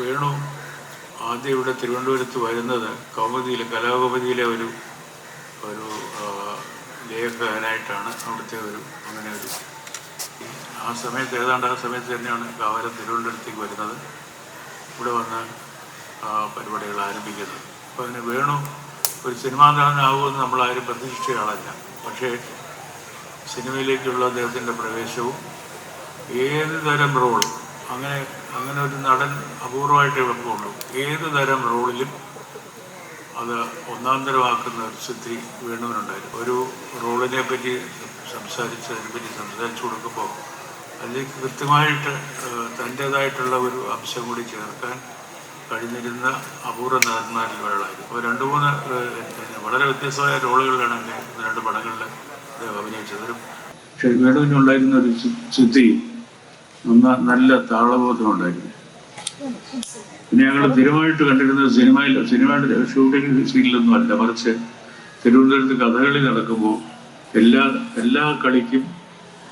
വേണു? ആദ്യം ഇവിടെ തിരുവനന്തപുരത്ത് വരുന്നത് കൗമുദിയിൽ കലാകൗമുദിയിലെ ഒരു ഒരു ലേഖകനായിട്ടാണ് അവിടുത്തെ ഒരു അങ്ങനെ ഒരു ആ സമയത്ത് ഏതാണ്ട് ആ സമയത്ത് തന്നെയാണ് കാവല തിരുവനന്തപുരത്തേക്ക് വരുന്നത്. ഇവിടെ വന്ന് പരിപാടികൾ ആരംഭിക്കുന്നത്. അപ്പോൾ അതിന് വേണു? ഒരു സിനിമാ നടനാകുമെന്ന് നമ്മളാരും പ്രതീക്ഷിച്ച ആളല്ല. പക്ഷേ സിനിമയിലേക്കുള്ള അദ്ദേഹത്തിന്റെ പ്രവേശവും ഏത് തരം റോൾ അങ്ങനെ അങ്ങനെ ഒരു നടൻ അപൂർവമായിട്ട് എളുപ്പമുള്ളൂ ഏത് തരം റോളിലും അത് ഒന്നാം തരമാക്കുന്ന ഒരു സിദ്ധി വേണമെന്നുണ്ടായിരുന്നു ഒരു റോളിനെ പറ്റി സംസാരിച്ച് അതിനെപ്പറ്റി സംസാരിച്ചു കൊടുക്കുമ്പോൾ അതിലേക്ക് കൃത്യമായിട്ട് തന്റേതായിട്ടുള്ള ഒരു അംശം കൂടി ചേർക്കാൻ കഴിഞ്ഞിരുന്ന അപൂർവ നടന്മാരിൽ ഒരാളായിരുന്നു. അപ്പോൾ രണ്ട് മൂന്ന് വളരെ വ്യത്യസ്തമായ റോളുകളിലാണ് എന്നെ രണ്ട് പടങ്ങളിൽ അദ്ദേഹം അഭിനയിച്ചത്. ഒരു വേണുവിനുണ്ടായിരുന്ന ഒരു സിദ്ധി നല്ല താളബോധം ഉണ്ടായിരുന്നു പിന്നെ ഞങ്ങൾ സ്ഥിരമായിട്ട് കണ്ടിരുന്നത് സിനിമയിൽ സിനിമയുടെ ഷൂട്ടിംഗ് സീനിലൊന്നും അല്ല. മറിച്ച് തിരുവനന്തപുരത്ത് കഥകളി നടക്കുമ്പോൾ എല്ലാ എല്ലാ കളിക്കും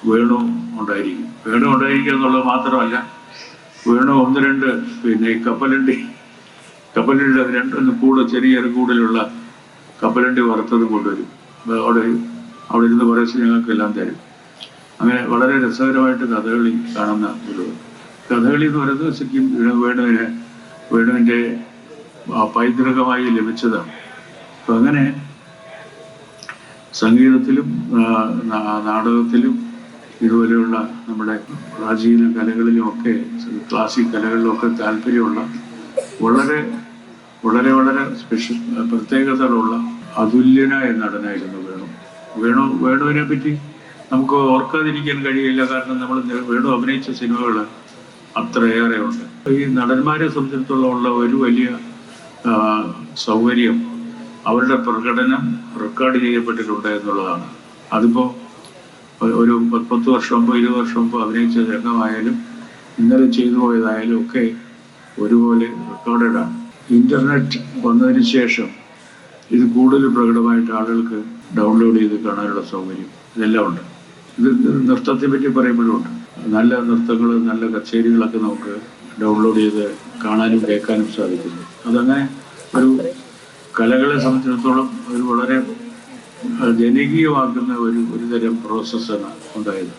വേണു ഉണ്ടായിരിക്കും. വേണു ഉണ്ടായിരിക്കുക എന്നുള്ളത് മാത്രമല്ല വേണു ഒന്ന് രണ്ട് പിന്നെ ഈ കപ്പലണ്ടി. കപ്പലണ്ടി രണ്ടൊന്ന് കൂടെ ചെറിയൊരു കൂടുതലുള്ള കപ്പലണ്ടി വറുത്തത് കൊണ്ടുവരും. അവിടെ അവിടെ ഇരുന്ന് കുറേശ്ശെ ഞങ്ങൾക്കെല്ലാം തരും. അങ്ങനെ വളരെ രസകരമായിട്ട് കഥകളി കാണുന്ന ഒരു കഥകളി എന്ന് പറയുന്നത് ശരിക്കും വേണു- വേണുവിന് വേണുവിന്റെ പൈതൃകമായി ലഭിച്ചതാണ്. അപ്പം അങ്ങനെ സംഗീതത്തിലും നാടകത്തിലും ഇതുപോലെയുള്ള നമ്മുടെ പ്രാചീന കലകളിലും ഒക്കെ ക്ലാസിക് കലകളിലും ഒക്കെ താല്പര്യമുള്ള വളരെ വളരെ വളരെ സ്പെഷ്യൽ പ്രത്യേകതകളുള്ള അതുല്യനായ നടനായിരുന്നു വേണു. വേണു വേണുവിനെ പറ്റി നമുക്ക് ഓർക്കാതിരിക്കാൻ കഴിയില്ല കാരണം നമ്മൾ വീണ്ടും അഭിനയിച്ച സിനിമകൾ അത്രയേറെ ഉണ്ട് ഈ നടന്മാരെ സംബന്ധിച്ചിടത്തോളം ഒരു വലിയ സൗകര്യം അവരുടെ പ്രകടനം റെക്കോർഡ് ചെയ്യപ്പെട്ടിട്ടുണ്ട് എന്നുള്ളതാണ്. അതിപ്പോൾ ഒരു പത്ത് വർഷം മുമ്പ് ഇരുപത് വർഷം മുമ്പ് അഭിനയിച്ച രംഗമായാലും ഇന്നലെ ചെയ്തു പോയതായാലും ഒക്കെ ഒരുപോലെ റെക്കോർഡഡ് ആണ്. ഇന്റർനെറ്റ് വന്നതിന് ശേഷം ഇത് കൂടുതൽ പ്രകടമായിട്ട് ആളുകൾക്ക് ഡൗൺലോഡ് ചെയ്ത് കാണാനുള്ള സൗകര്യം ഇതെല്ലാം ഉണ്ട്. നൃത്തത്തെ പറ്റി പറയുമ്പോഴുണ്ട്. നല്ല നൃത്തങ്ങൾ നല്ല കച്ചേരികളൊക്കെ നമുക്ക് ഡൗൺലോഡ് ചെയ്ത് കാണാനും കേൾക്കാനും സാധിക്കുന്നു. അതങ്ങനെ ഒരു കലകളെ സംബന്ധിച്ചിടത്തോളം ഒരു വളരെ ജനകീയമാക്കുന്ന ഒരു ഒരു തരം പ്രോസസ്സാണ് ഉണ്ടായത്.